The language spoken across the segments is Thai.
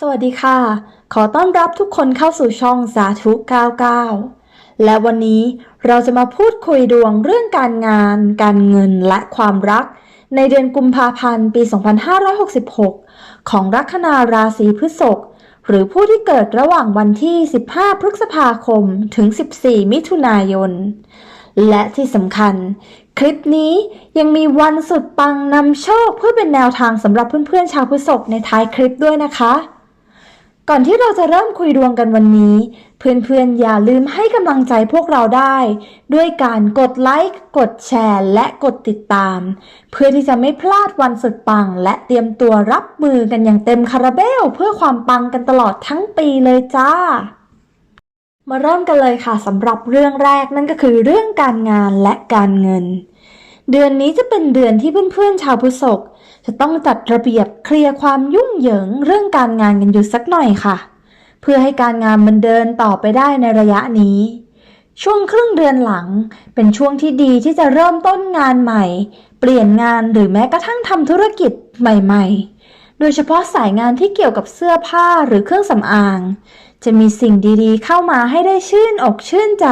สวัสดีค่ะ ขอต้อนรับทุกคนเข้าสู่ช่องสาธุ 99 และวันนี้เราจะมาพูดคุยดวงเรื่องการงาน การเงินและความรัก ในเดือนกุมภาพันธ์ปี 2566 ของลัคนาราศีพฤษภหรือผู้ที่เกิดระหว่างวันที่ 15 พฤษภาคม ถึง 14 มิถุนายน และที่สำคัญ คลิปนี้ยังมีวันสุดปังนำโชคเพื่อเป็นแนวทางสำหรับเพื่อนๆชาวพฤษภในท้ายคลิปด้วยนะคะ ก่อนที่เราจะเริ่มคุยดวงกันวันนี้ เพื่อนๆอย่าลืมให้กำลังใจพวกเราได้ ด้วยการกดไลค์ กดแชร์ และกดติดตาม เพื่อที่จะไม่พลาดวันสุดปัง และเตรียมตัวรับมือกันอย่างเต็มคาราเบล เพื่อความปังกันตลอดทั้งปีเลยจ้า มาเริ่มกันเลยค่ะสำหรับเรื่องแรกนั่นก็คือเรื่องการงานและการเงิน เดือนนี้จะเป็นเดือนที่เพื่อนๆชาวพฤษภจะต้องจัดระเบียบเคลียร์ความยุ่งเหยิงเรื่องการงานกันอยู่สักหน่อยค่ะ เพื่อให้การงานมันเดินต่อไปได้ในระยะนี้ ช่วงครึ่งเดือนหลังเป็นช่วงที่ดีที่จะเริ่มต้นงานใหม่ เปลี่ยนงานหรือแม้กระทั่งทำธุรกิจใหม่ ๆ โดยเฉพาะสายงานที่เกี่ยวกับเสื้อผ้าหรือเครื่องสำอาง จะมีสิ่งดีๆ เข้ามาให้ได้ชื่นอกชื่นใจ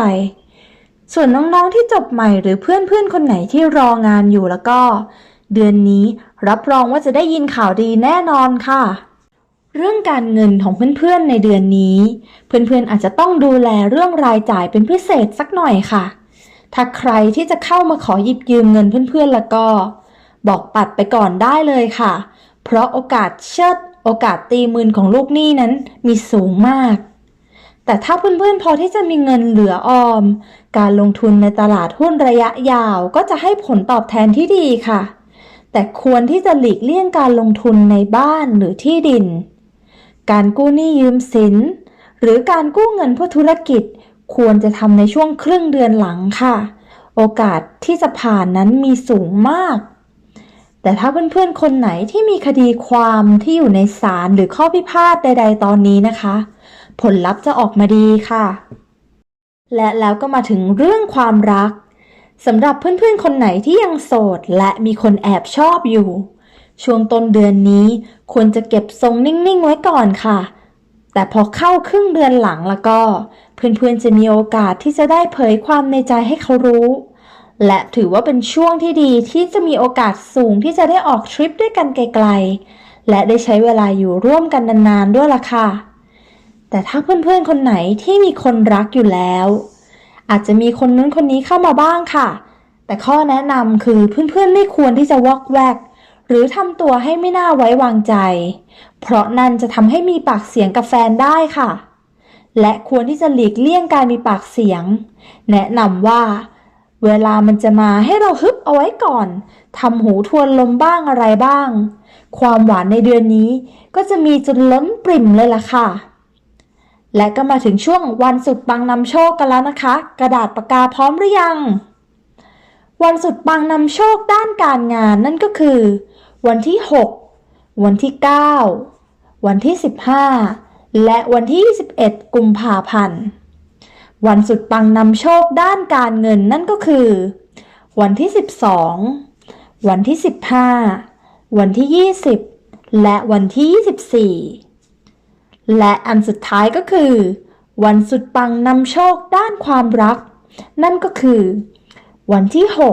ส่วนน้องๆที่จบใหม่หรือเพื่อนๆ คนไหนที่รองานอยู่แล้วก็ เดือนนี้รับรองว่าจะได้ยินข่าวดีแน่นอนค่ะ เรื่องการเงินของเพื่อนๆในเดือนนี้ เพื่อนๆอาจจะต้องดูแลเรื่องรายจ่ายเป็นพิเศษสักหน่อยค่ะ ถ้าใครที่จะเข้ามาขอหยิบยืมเงินเพื่อนๆแล้วก็ บอกปัดไปก่อนได้เลยค่ะ เพราะโอกาสเชิดโอกาสตีมืนของลูกหนี้นั้นมีสูงมาก แต่ถ้าเพื่อนๆพอที่จะมีเงินเหลือออม การลงทุนในตลาดหุ้นระยะยาวก็จะให้ผลตอบแทนที่ดีค่ะ แต่ควรที่จะหลีกเลี่ยงการลงทุนในบ้านหรือที่ดิน การกู้หนี้ยืมสิน หรือการกู้เงินเพื่อธุรกิจ ควรจะทำในช่วงครึ่งเดือนหลังค่ะ โอกาสที่จะผ่านนั้นมีสูงมาก แต่ถ้าเพื่อนๆคนไหนที่มีคดีความที่อยู่ในศาลหรือข้อพิพาทใด ๆ ตอนนี้นะคะ ผลลัพธ์จะออกมาดีค่ะ และแล้วก็มาถึงเรื่องความรักสำหรับเพื่อนๆ คนไหนที่ยังโสด และมีคนแอบชอบอยู่ ช่วงต้นเดือนนี้ควรจะเก็บทรงนิ่งๆ ไว้ก่อนค่ะ แต่พอเข้าครึ่งเดือนหลังแล้วก็ เพื่อนๆ จะมีโอกาสที่จะได้เผยความในใจให้เขารู้ และถือว่าเป็นช่วงที่ดีที่จะมีโอกาสสูงที่จะได้ออกทริปด้วยกันไกลๆ และได้ใช้เวลาอยู่ร่วมกันนานๆ ด้วยล่ะค่ะ แต่ถ้าเพื่อนๆคนไหนที่มีคนรักอยู่แล้ว อาจจะมีคนนู้นคนนี้เข้ามาบ้างค่ะ แต่ข้อแนะนำคือเพื่อนๆไม่ควรที่จะวอกแวก หรือทำตัวให้ไม่น่าไว้วางใจ เพราะนั่นจะทำให้มีปากเสียงกับแฟนได้ค่ะ และควรที่จะหลีกเลี่ยงการมีปากเสียง แนะนำว่า เวลามันจะมาให้เราฮึบเอาไว้ก่อนทำหูทวนลมบ้างอะไรบ้าง ความหวานในเดือนนี้ก็จะมีจนล้นปริ่มเลยล่ะค่ะ และก็มาถึงช่วงวันสุดปังนำโชคกันแล้วนะคะ กระดาษปากกาพร้อมหรือยัง วันสุดปังนำโชคด้านการงานนั่นก็คือ วันที่ 6 วันที่ 9 วันที่ 15 และวันที่ 21 กุมภาพันธ์ วันสุดปังนำโชคด้านการเงินนั่นก็คือ วันที่ 12 วันที่ 15 วันที่ 20 และวันที่ 24 และอันสุดท้ายก็คือ วันสุดปังนำโชคด้านความรัก นั่นก็คือ วันที่ 6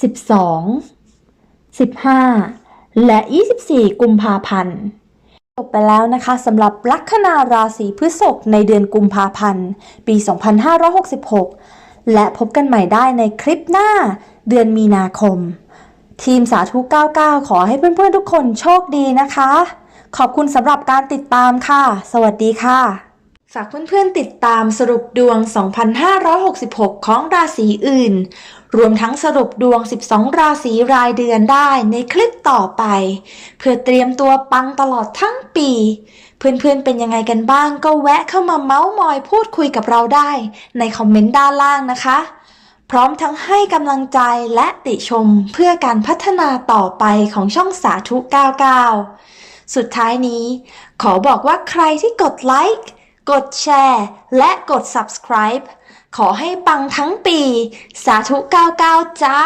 12 15 และ 24 กุมภาพันธ์จบไปแล้วนะคะสำหรับลัคนาราศีพฤษภในเดือนกุมภาพันธ์ ปี 2566 และพบกันใหม่ได้ในคลิปหน้าเดือนมีนาคม ทีมสาธุ 99 ขอให้เพื่อนๆทุกคนโชคดีนะคะ ขอบคุณสำหรับการติดตามค่ะ สวัสดีค่ะ ฝากเพื่อนๆติดตามสรุปดวง 2566 ของราศีอื่น รวมทั้งสรุปดวง 12 ราศีรายเดือนได้ในคลิปต่อไป เพื่อเตรียมตัวปังตลอดทั้งปี เพื่อนๆเป็นยังไงกันบ้างก็แวะเข้ามาเมาส์มอยพูดคุยกับเราได้ ในคอมเมนต์ด้านล่างนะคะพร้อมทั้งให้กำลังใจและติชมเพื่อการพัฒนาต่อไปของช่องสาธุ 99 สุดท้ายนี้ ขอบอกว่าใครที่กดไลค์กดแชร์ และกด subscribe ขอให้ปังทั้งปี สาธุ 99 จ้า